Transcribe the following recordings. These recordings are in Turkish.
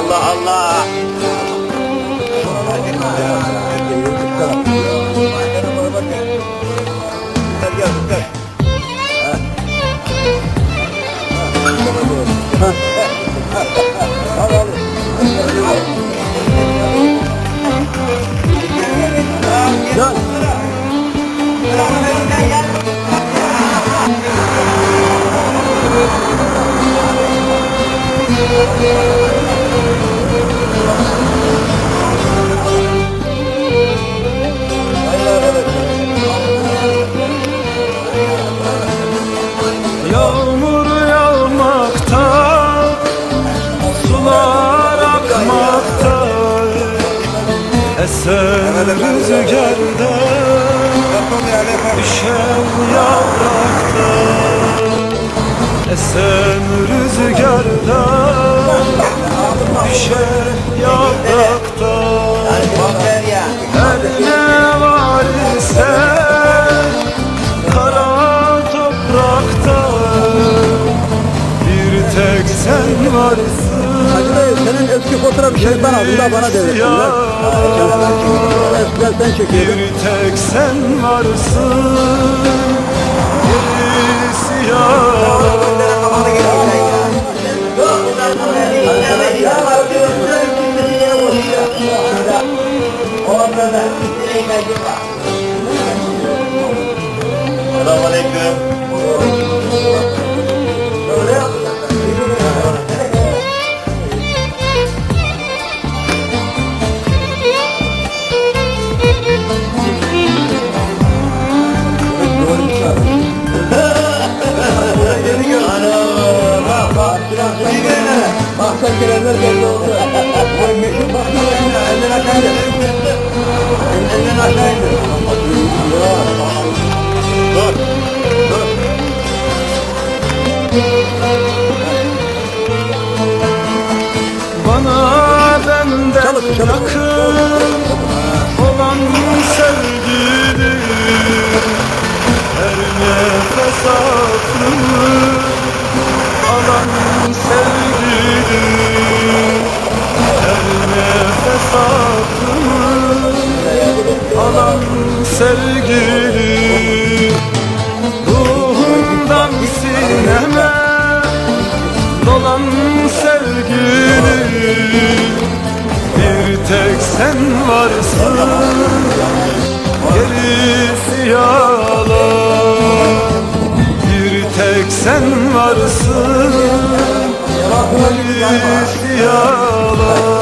Allah Allah. Yağmur Esen rüzgarda Düşen yaprakta. Esen rüzgarda Düşen yaprakta. Her ne var ise Kara toprakta. Bir tek sen varsın şeytan aldım da bana devretsinler. Eskiden sen çekiyordun. Bir tek sen varsın. Gerisi yalan Bak sen gelenler belli oldu. Bu meşhur bak elden aşağı. Elden aşağı indir. Dur. Dur. Bana benden Çalık, çalık. yakın olan sevgili Her nefes aklımı dolan sevgili Bir tek sen varsın. Gerisi yalan Bir tek sen varsın. Gerisi yalan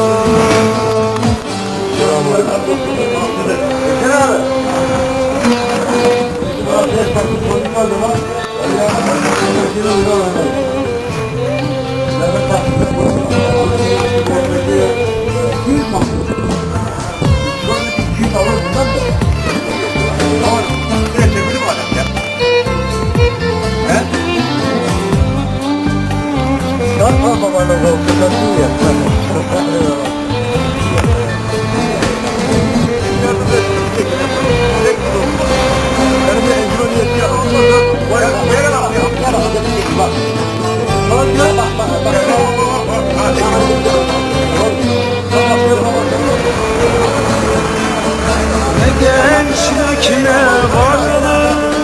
ne varlık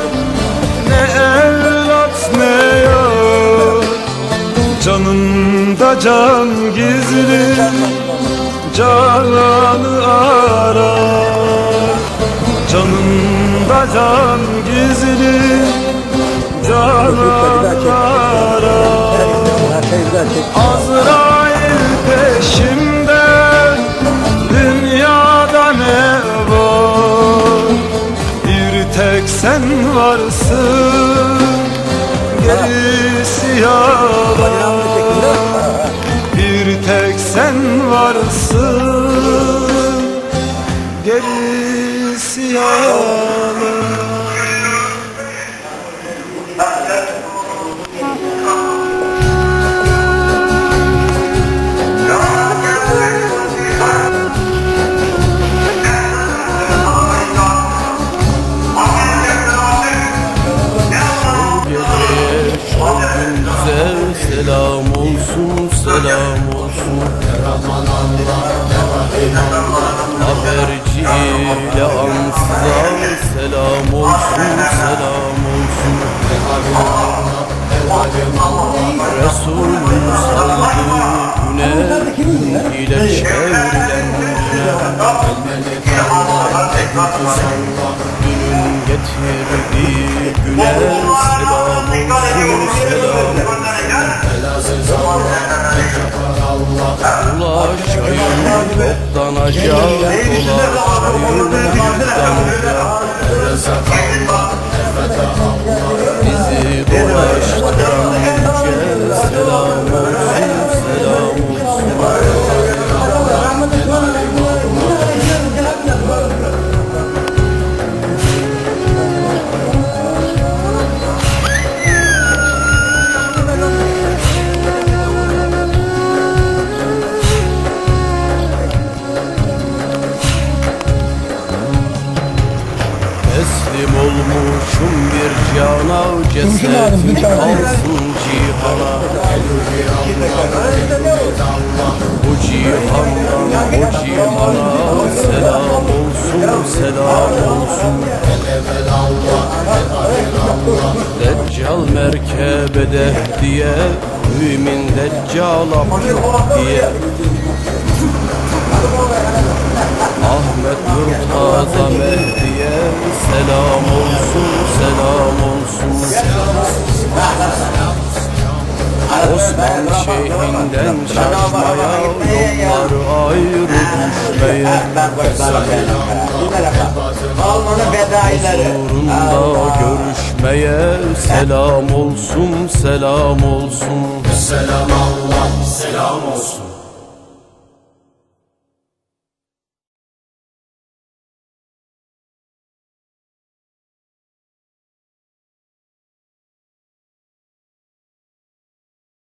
Ne evlat ne yar. Canında can gizli Cananı arar Canında can gizli Cananı arar Azrail Selam olsun, selam olsun. Haberciyle ansızan Selam olsun, selam olsun. Resulü saldı güne ile çevrilen güne Elmelek Allah'a tek kusan getirdiği güne Selam. olsun selam Ulaşayım yoktan aşağı Ulaşayım yoktan aşağı Bizi olmuşum bir cana Cesedim kalsın cihana. Bu cihandan o cihana Selam olsun selam olsun. Deccal merkebede diye Mümin deccala diye düşmeye. Almanın fedaileri. Huzurunda görüşmeye selam olsun, selam olsun. Selam Allah, selam olsun.